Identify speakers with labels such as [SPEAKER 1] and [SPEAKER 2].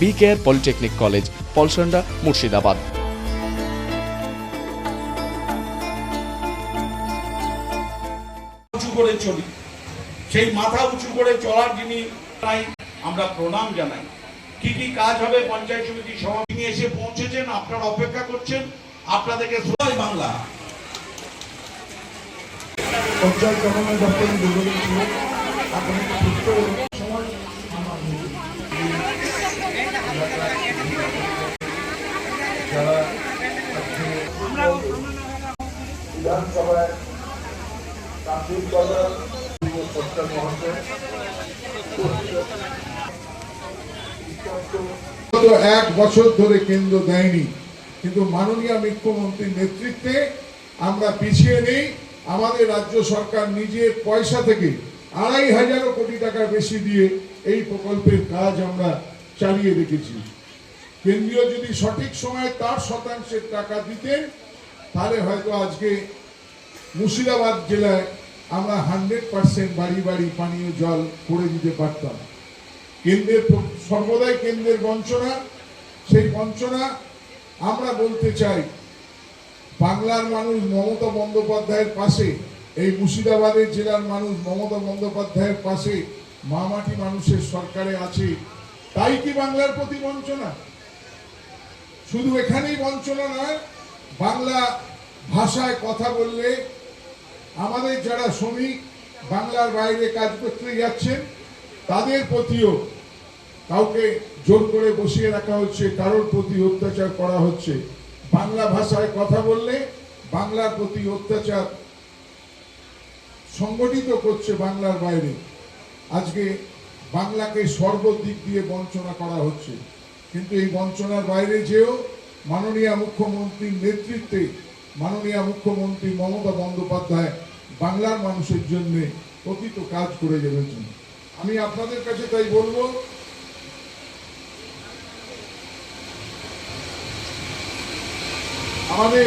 [SPEAKER 1] B care polytechnic college Palsanda Murshidabad.
[SPEAKER 2] উঁচু করে চলি। সেই মাথা উঁচু করে চলার যিনি তাই আমরা প্রণাম জানাই। কি কি কাজ হবে পঞ্চায়েত সমিতি সভাপতি নিয়ে এসে পৌঁছেছেন আপনারা অপেক্ষা করছেন আপনাদেরকে সবাই বাংলা।
[SPEAKER 3] পঞ্চায়েত গঠনের দপ্তরে দুর্নীতি
[SPEAKER 4] এক বছর ধরে কেন্দ্র দেয়নি, কিন্তু মাননীয় মুখ্যমন্ত্রীর নেতৃত্বে আমরা পিছিয়ে নেই। আমাদের রাজ্য সরকার পয়সা থেকে আড়াই হাজারো কোটি টাকা বেশি দিয়ে এই প্রকল্পের কাজ আমরা চালিয়ে রেখেছি কেন্দ্রীয় যদি সঠিক সময়ে তার শতাংশের টাকা দিতেন, তাহলে হয়তো আজকে মুর্শিদাবাদ জেলায় আমরা হান্ড্রেড পার্সেন্ট বাড়ি বাড়ি পানীয় জল করে দিতে পারতাম। কেন্দ্রের সর্বদাই কেন্দ্রের বঞ্চনা, সেই বঞ্চনা আমরা বলতে চাই, বাংলার মানুষ মমতা বন্দ্যোপাধ্যায়ের পাশে, এই মুর্শিদাবাদের জেলার মানুষ মমতা বন্দ্যোপাধ্যায়ের পাশে মামাটি মানুষের সরকারে আছে, তাই কি বাংলার প্রতি বঞ্চনা? শুধু এখানেই বঞ্চনা নয়, বাংলা ভাষায় কথা বললে আমাদের যারা শ্রমিক বাংলার বাইরে কাজ করতে যাচ্ছেন, তাদের প্রতিও কাউকে জোর করে বসিয়ে রাখা হচ্ছে, কারোর প্রতি অত্যাচার করা হচ্ছে। বাংলা ভাষায় কথা বললে বাংলার প্রতি অত্যাচার সংগঠিত করছে বাংলার বাইরে। আজকে বাংলাকে সর্বদিক দিয়ে বঞ্চনা করা হচ্ছে। কিন্তু এই বঞ্চনার বাইরে যেও মাননীয় মুখ্যমন্ত্রীর নেতৃত্বে মাননীয় মুখ্যমন্ত্রী মমতা বন্দ্যোপাধ্যায় বাংলার মানুষের জন্য অতীত কাজ করে যাবেছেন আমি আপনাদের কাছে তাই বলব। আমাদের